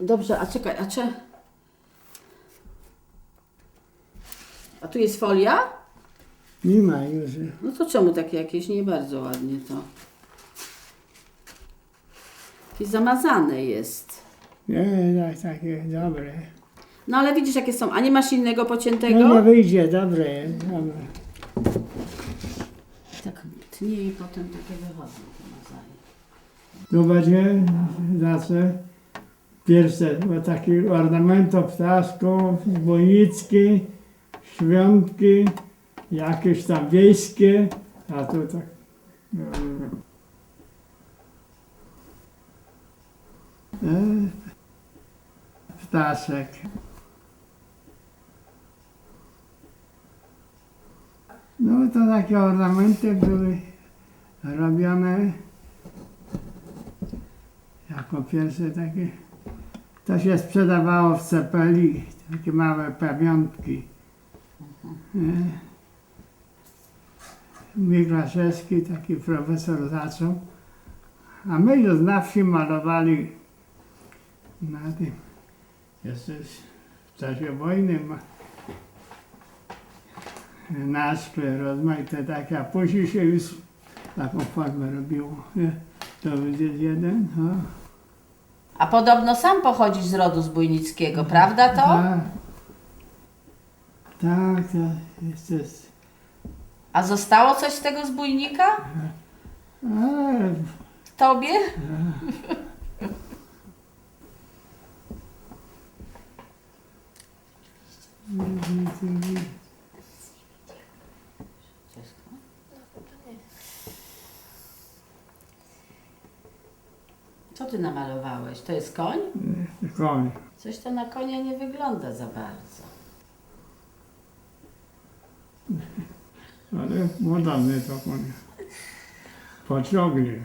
Dobrze, a czekaj, a cze... A tu jest folia? Nie ma już. No to czemu takie jakieś nie bardzo ładnie to? Jakieś zamazane jest. Nie, tak, takie dobre. No ale widzisz jakie są, a nie masz innego No pociętego? nie wyjdzie, dobre jest, dobre. Tak tnie i potem takie wychodzą te mazaje. Zawsze pierwsze, taki ornamentów ptaszków, zbójnicki, świątki, jakieś tam wiejskie, a tu tak. E, Ptaszek. No to takie ornamenty były robione jako pierwsze takie. To się sprzedawało w cepeli, takie małe pamiątki. Nie? Miglaszewski, taki profesor zaczął. A my już na wsi malowali na tym. Jeszcze w czasie wojny ma, rozmaite takie, a później się już taką formę robiło. To będzie jeden. O. A podobno sam pochodzisz z rodu zbójnickiego, prawda to? Tak, tak, to jest, jest. A zostało coś z tego zbójnika? A, Tobie? Co ty namalowałeś? To jest koń? koń. Coś to na konia nie wygląda za bardzo. Ale modalny to koń. Pociągnie.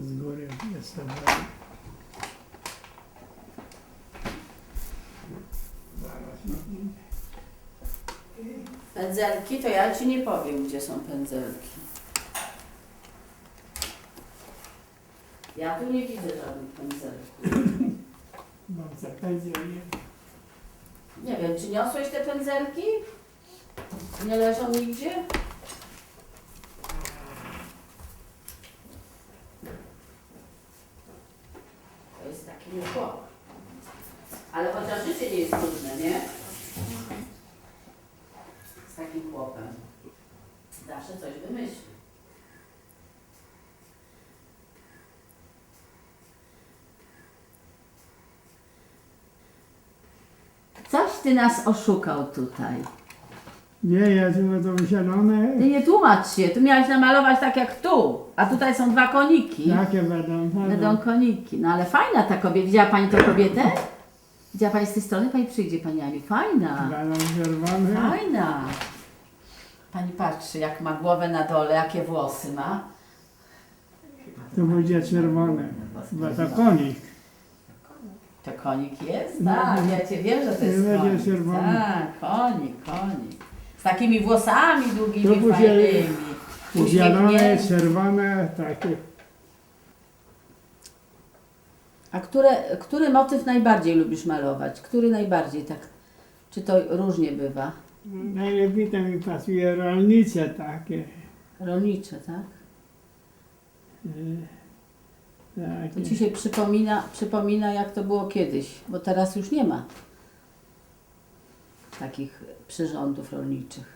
Z góry jestem. Pędzelki to ja ci nie powiem, gdzie są pędzelki. Ja tu nie widzę żadnych pędzelków. Mam zapędzenie. Nie wiem, czy niosłeś te pędzelki? Nie leżą nigdzie? To jest taki chłop. Ale chociaż życie nie jest trudne, nie? Z takim chłopem. Zawsze coś wymyśli. Coś ty nas oszukał tutaj. Nie, ja tu to zielone. Ty nie tłumacz się, tu miałeś namalować tak jak tu, a tutaj są dwa koniki. Jakie będą? Będą koniki. No ale fajna ta kobieta. Widziała Pani tą kobietę? Widziała Pani z tej strony? Pani przyjdzie Pani Ami. Fajna. Będą. Fajna. Pani patrzy, jak ma głowę na dole, jakie włosy ma. To będzie czerwone. Chyba to konik. Konik jest? Tak, ja Cię wiem, że to jest konik. Tak, konik, konik. Z takimi włosami długimi, To później fajnymi. Uśmiechnięty. czerwone, takie. A które, który motyw najbardziej lubisz malować? Który najbardziej tak? Czy to różnie bywa? Najlepiej to mi pasuje rolnicze takie. Rolnicze, tak? To takie. ci się przypomina, przypomina, jak to było kiedyś, bo teraz już nie ma takich przyrządów rolniczych,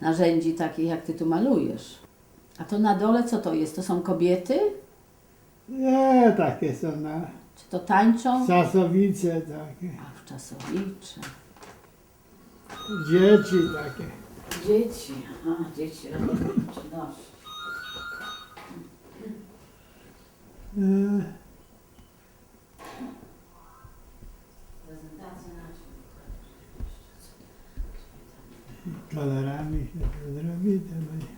narzędzi takich, jak ty tu malujesz. A to na dole co to jest? To są kobiety? Nie, takie są na Czy to tańczą? czasowice takie. A, w czasowicze. Dzieci takie. Dzieci, aha, dzieci robią czynności. Kolorami się to zrobi. To będzie.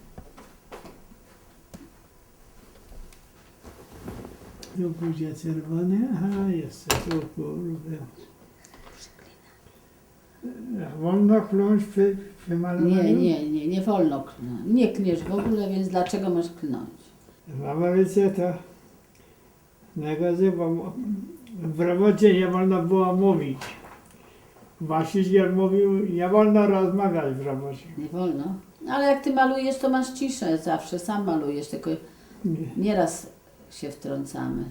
Tu pójdzie czerwony, aha, jeszcze tu kurde. Wolno kląć przy, przy malowaniu? Nie, nie, nie, nie wolno klnąć. Nie klniesz w ogóle, więc dlaczego masz klnąć? Mama wiecie to najgorzej, bo w robocie nie wolno było mówić. Właściciel mówił, nie wolno rozmawiać w robocie. Nie wolno. No, Ale jak ty malujesz, to masz ciszę zawsze, sam malujesz, tylko Nie. nieraz się wtrącamy.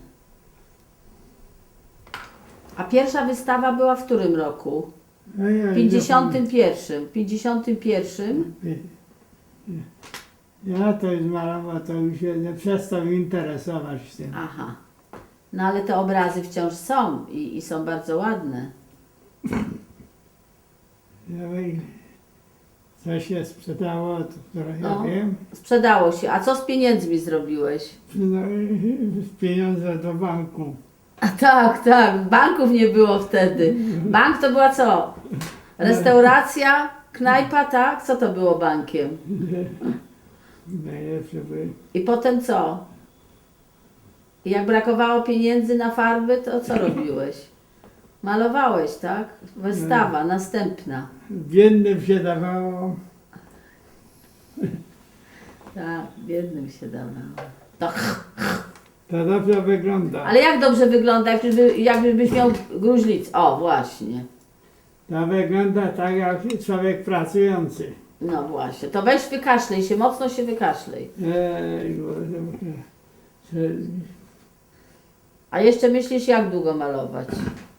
A pierwsza wystawa była w którym roku? No ja W nie 51. W 51. Ja to już malował, to już się nie przestał interesować tym. Aha. No ale te obrazy wciąż są i, i są bardzo ładne. Ja wiem, co się sprzedało, to ja No. wiem. Sprzedało się. A co z pieniędzmi zrobiłeś? No, pieniądze do banku. A tak, tak. Banków nie było wtedy. Bank to była co? Restauracja, knajpa, tak? Co to było bankiem? Najlepsze były. I potem co? Jak brakowało pieniędzy na farby, to co robiłeś? Malowałeś, tak? Wystawa, następna. Biednym się dawało. Tak, biednym się dawało. To To dobrze wygląda. Ale jak dobrze wygląda, jakby, jakbyś miał gruźlic. O, właśnie. To wygląda tak jak człowiek pracujący. No właśnie. To weź wykaszlej się, mocno się wykaszlej. Ej, Boże, że- A jeszcze myślisz, jak długo malować?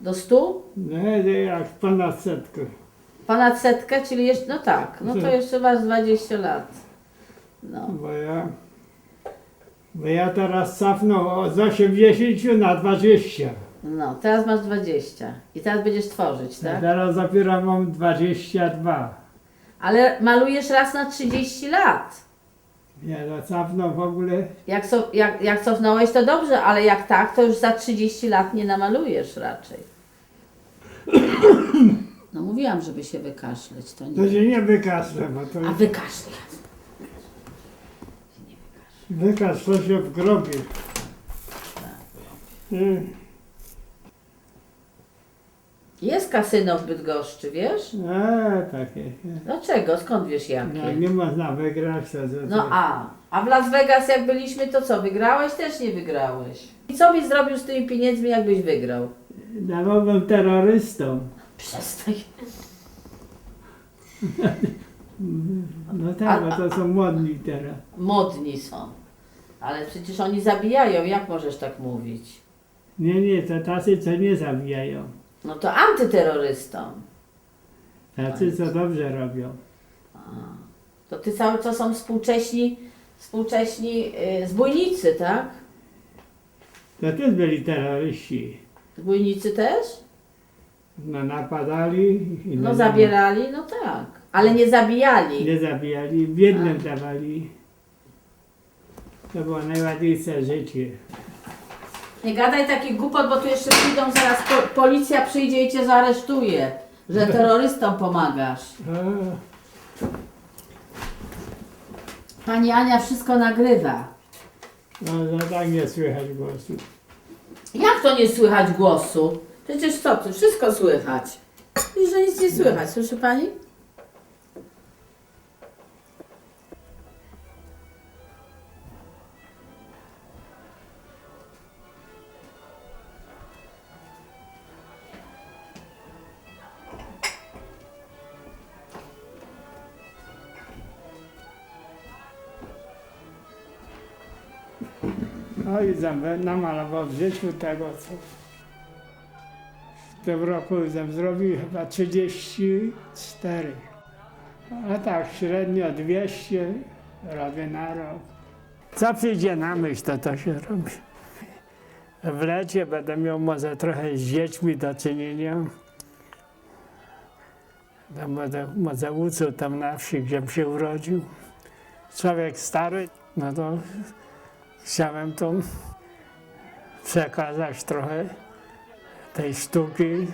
Do stu? No jak ponad setkę. Ponad setkę, czyli jeszcze, no tak, no to jeszcze masz 20 lat. No. Bo ja, bo ja teraz cofnął z 80 na 20. No, teraz masz 20 i teraz będziesz tworzyć, tak? teraz dopiero mam 22. Ale malujesz raz na 30 lat. Ja to cofnął w ogóle. Jak, so, jak, jak cofnąłeś, to dobrze, ale jak tak, to już za 30 lat nie namalujesz raczej. No mówiłam, żeby się wykaszleć, to To nie. się nie wykaszle, bo to A wykaszlej. wykaszle się w grobie. Y, Jest kasyno w Bydgoszczy, wiesz? E, takie. Dlaczego? Skąd wiesz No, jakie? nie można wygrać. To, to, to. No a, a w Las Vegas jak byliśmy, to co, wygrałeś? Też nie wygrałeś. I co byś zrobił z tymi pieniędzmi, jakbyś wygrał? Dawałbym terrorystom. Przestań. No tak, bo to są modni teraz. Modni są. Ale przecież oni zabijają, jak możesz tak mówić? Nie, nie, to tacy, co nie zabijają. No to antyterrorystom. Tacy, co dobrze robią. A, To ty cały co są współcześni, współcześni yy, zbójnicy, tak? To też byli terroryści. Zbójnicy też? No, napadali i No zabierali, no tak. Ale nie zabijali. Nie zabijali, biednym dawali. To było najładniejsze życie. Nie gadaj takich głupot, bo tu jeszcze przyjdą zaraz, po, policja przyjdzie i cię zaaresztuje, że terrorystom pomagasz. Pani Ania wszystko nagrywa. no, no tak nie słychać głosu. Jak to nie słychać głosu? Przecież co ty, wszystko słychać. I że nic nie słychać, słyszy pani? No i namalował w życiu tego, co w tym roku zrobił chyba 34. A tak średnio 200 robię na rok. Co przyjdzie na myśl, to to się robi. W lecie będę miał może trochę z dziećmi do czynienia. To może, może uczył tam na wsi, gdzie się urodził. Człowiek stary, no to chciałem to przekazać trochę tej sztuki